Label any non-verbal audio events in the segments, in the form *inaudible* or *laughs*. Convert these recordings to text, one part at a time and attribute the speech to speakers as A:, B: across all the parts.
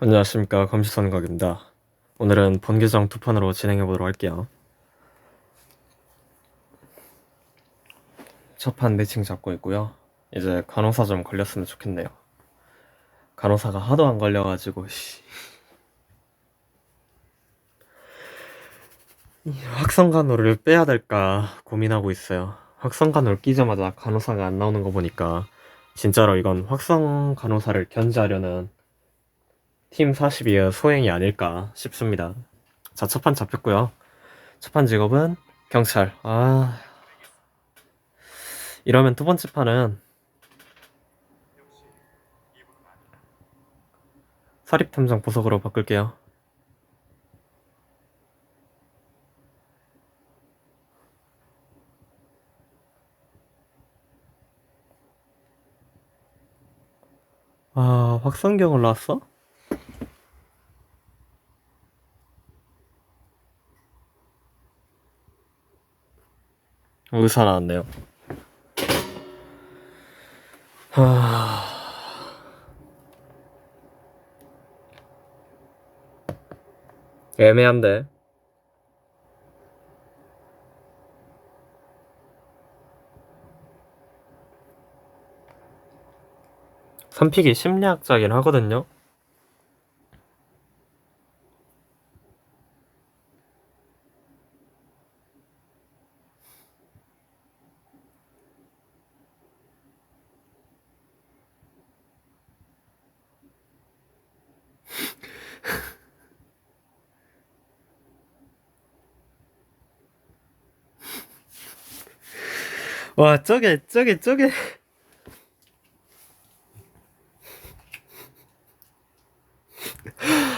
A: 안녕하십니까 검시선각입니다. 오늘은 본계정 두 판으로 진행해 보도록 할게요. 첫 판 매칭 잡고 있고요. 이제 간호사 좀 걸렸으면 좋겠네요. 간호사가 하도 안 걸려가지고 씨. 이 확성간호를 빼야 될까 고민하고 있어요. 확성간호를 끼자마자 간호사가 안 나오는 거 보니까 진짜로 이건 확성 간호사를 견제하려는 팀 42의 소행이 아닐까 싶습니다. 자, 첫 판 잡혔고요. 첫 판 직업은 경찰. 아. 이러면 두 번째 판은 사립탐정 보석으로 바꿀게요. 아, 확성경 올라왔어? 의사 나왔네요. 하... 애매한데. 선픽이 심리학자긴 하거든요. 와, 저게, 저게, 저게.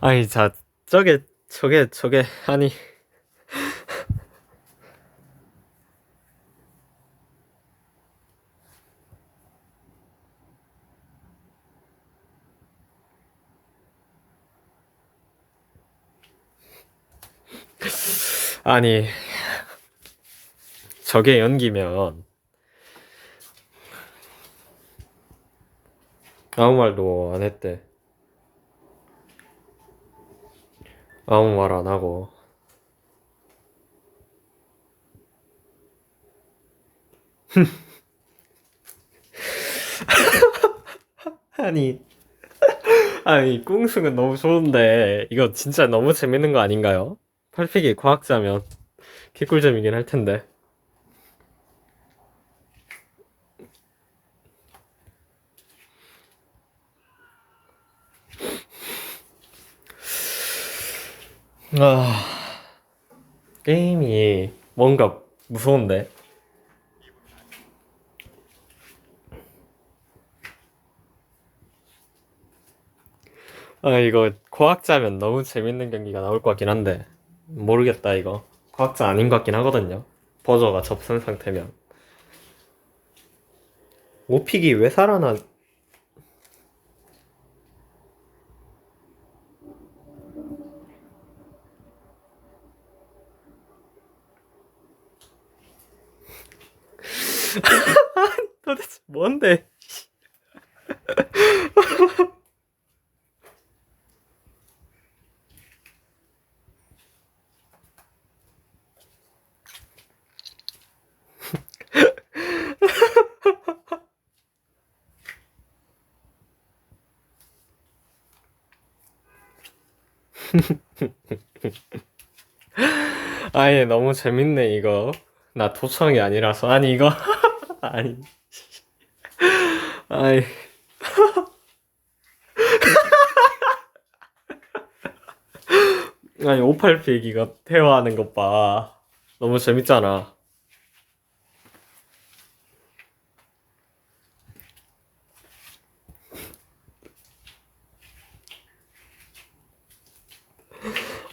A: 아니, 자, 저게, 저게, 저게, 아니. 아니, 저게 연기면 아무 말도 안 했대. 아무 말 안 하고. *laughs* 아니, 아니, 꿍승은 너무 좋은데, 이거 진짜 너무 재밌는 거 아닌가요? 팔픽이 과학자면 개꿀잼이긴 할 텐데. 아, 게임이 뭔가 무서운데. 아, 이거 과학자면 너무 재밌는 경기가 나올 것 같긴 한데. 모르겠다, 이거. 과학자 아닌 것 같긴 하거든요. 버저가 접선 상태면. 오픽이 왜 살아나, *laughs* 도대체 뭔데? *laughs* 아니, 너무 재밌네, 이거. 나 도청이 아니라서. 아니, 이거. *laughs* 아니. 아이. 아니, 58 필기가 대화하는 것 봐. 너무 재밌잖아.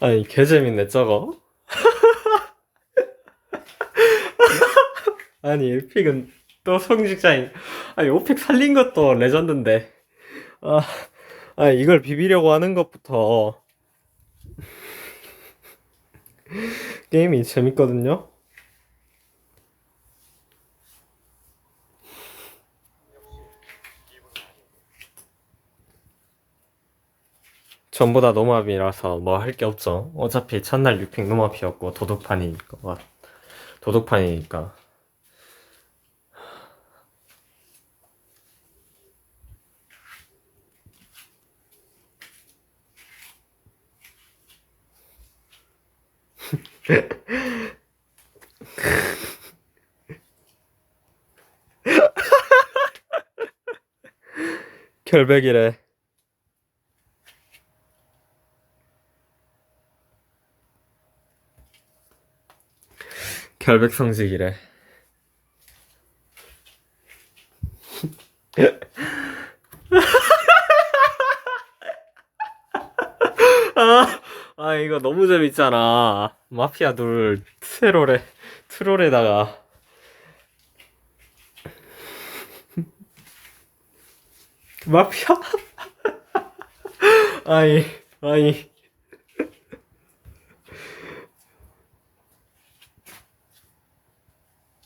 A: 아니, 개 재밌네, 저거. *laughs* 아니, 1픽은 또 성직자인. 아니, 5픽 살린 것도 레전드인데. 아, 아, 이걸 비비려고 하는 것부터. 게임이 재밌거든요? 전부 다 노마비라서 뭐 할 게 없죠. 어차피 첫날 6픽 노마피였고 도둑판이니까 도둑판이니까 *laughs* 결백이래. 결백 성직이래. *laughs* 아, 아 이거 너무 재밌잖아. 마피아 둘 트롤에 트롤에다가. 마피아? *laughs* 아니 아니.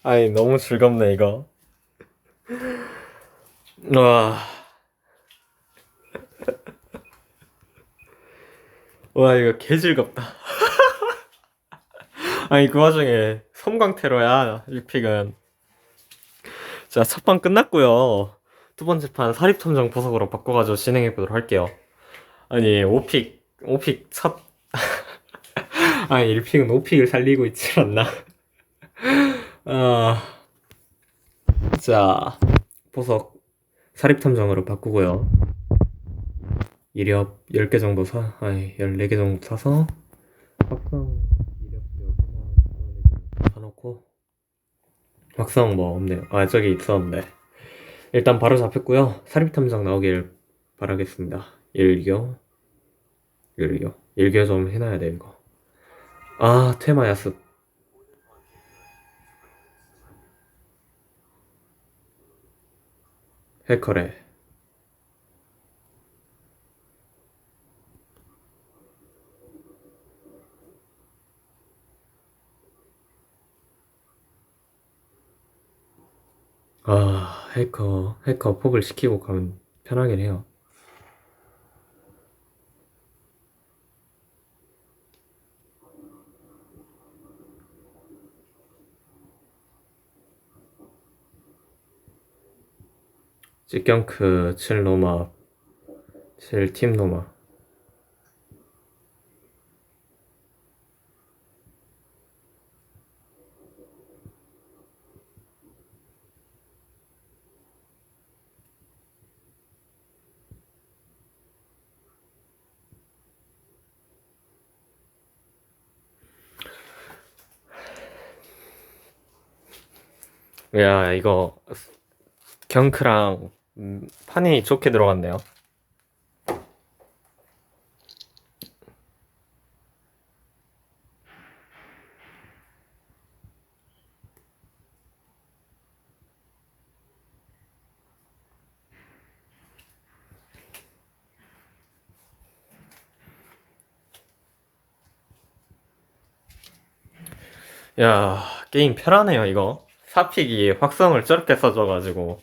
A: 아니 너무 즐겁네 이거. 와. 와 이거 개 즐겁다 아니 그 와중에 섬광테러야 1픽은. 자 첫 판 끝났고요. 두 번째 판 사립탐정 보석으로 바꿔가지고 진행해 보도록 할게요. 아니 5픽 5픽 첫. *laughs* 아니 1픽은 5픽을 살리고 있지 않나. *laughs* 아, 자 보석 사립탐정으로 바꾸고요. 이력 10개 정도 사 아니 14개 정도 사서 확성 사놓고 확성 뭐 없네요. 아 저기 있었는데. 일단 바로 잡혔고요. 사립탐정 나오길 바라겠습니다. 일교. 일교. 일교 좀 해놔야 돼 이거. 아 테마 야습. 해커래 아 해커 해커 폭을 시키고 가면 편하긴 해요. 직경크 7 노마 7팀 노마 야 이거 경크랑 음, 판이 좋게 들어갔네요. 야 게임 편하네요 이거 사픽이 확성을 저렇게 써줘가지고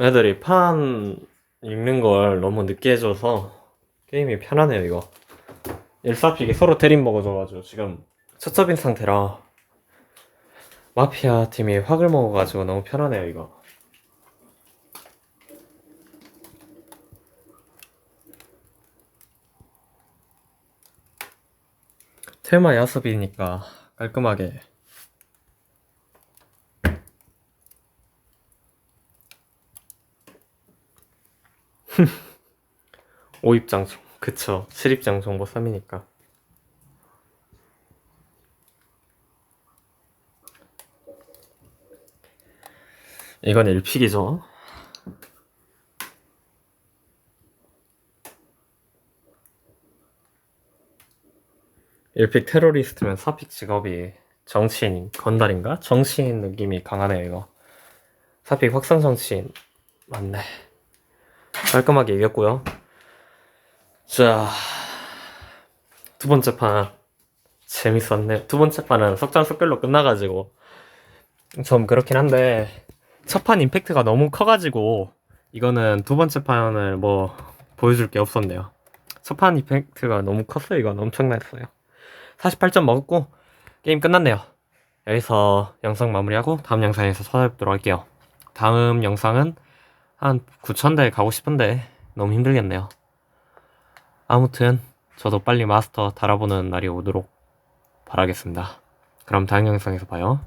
A: 애들이 판 읽는 걸 너무 늦게 해줘서 게임이 편하네요 이거. 1사픽이 서로 대립 먹어줘가지고 지금 초첩인 상태라 마피아 팀이 확을 먹어가지고 너무 편하네요 이거. 테마 야습이니까 깔끔하게 *laughs* 오입장송. 그쵸. 실입장 정보 3이니까. 이건 1픽이죠. 일픽 테러리스트면 4픽 직업이 정치인 건달인가? 정치인 느낌이 강하네요 이거. 4픽 확산 정치인. 맞네 깔끔하게 이겼고요 자, 두 번째 판 재밌었네. 두 번째 판은 석장석결로 끝나가지고 좀 그렇긴 한데 첫 판 임팩트가 너무 커가지고 이거는 두 번째 판을 뭐 보여줄 게 없었네요. 스판 이펙트가 너무 컸어요. 이건 엄청났어요. 48점 먹었고 게임 끝났네요. 여기서 영상 마무리하고 다음 영상에서 찾아뵙도록 할게요. 다음 영상은 한 9천대 가고 싶은데 너무 힘들겠네요. 아무튼 저도 빨리 마스터 달아보는 날이 오도록 바라겠습니다. 그럼 다음 영상에서 봐요.